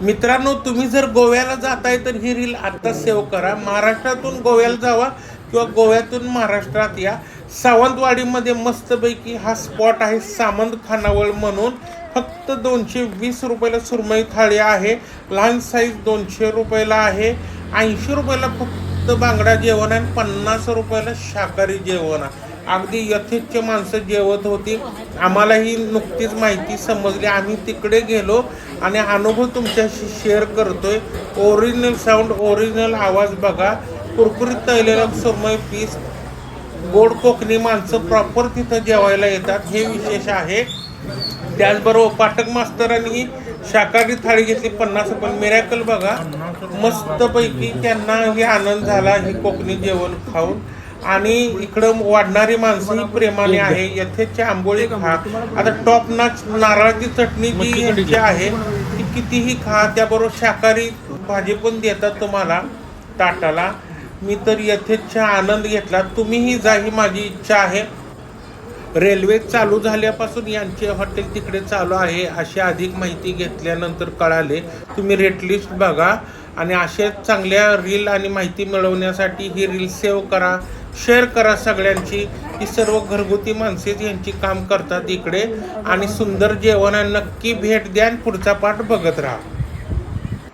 मित्रांनो तुम्ही जर गोव्याला जाताय तर ही रील आत्ता सेव्ह करा. महाराष्ट्रातून गोव्याला जावा किंवा गोव्यातून महाराष्ट्रात या. सावंतवाडीमध्ये मस्तपैकी हा स्पॉट आहे सामंत खानावळ म्हणून. फक्त दोनशे वीस रुपयाला सुरमई थाळी आहे. लहान साईज दोनशे रुपयाला आहे. ऐंशी रुपयाला फक्त बांगडा जेवण आहे आणि पन्नास रुपयाला शाकाहारी जेवण आहे. अगदी यथेच्छ माणसं जेवत होती. आम्हाला ही नुकतीच माहिती समजली. आम्ही तिकडे गेलो आणि अनुभव तुमच्याशी शेअर करतोय. ओरिजिनल साऊंड ओरिजिनल आवाज बघा. कुरकुरीत तळलेलं समय पीस गोड कोकणी माणसं प्रॉपर तिथं जेवायला येतात. हे विशेष आहे. त्याचबरोबर पाठक मास्तरांनी शाकाहारी थाळी घेतली. पन्नास रुपये. मिरॅकल बघा. मस्तपैकी त्यांना हे आनंद झाला. हे कोकणी जेवण खाऊन. आणि इकडं वाढणारी माणसं ही प्रेमाने आहे. यथेच्या आंबोळी खा. आता टॉप नाच नारळाची चटणी जी यांची आहे ती कितीही खा. त्याबरोबर शाकाहारी भाजी पण देतात तुम्हाला ताटाला. मी तर यथेच्छा आनंद घेतला. तुम्हीही जा ही माझी इच्छा आहे. रेल्वे चालू झाल्यापासून यांचे हॉटेल तिकडे चालू आहे अशी अधिक माहिती घेतल्यानंतर कळाले. तुम्ही रेट लिस्ट बघा आणि अशा चांगल्या रील आणि माहिती मिळवण्यासाठी ही रील सेव्ह करा. शेअर करा सगळ्यांची. ही सर्व घरगुती माणसेच यांची काम करतात इकडे. आणि सुंदर जेवण नक्की भेट द्या आणि पुढचा पाठ बघत राहा.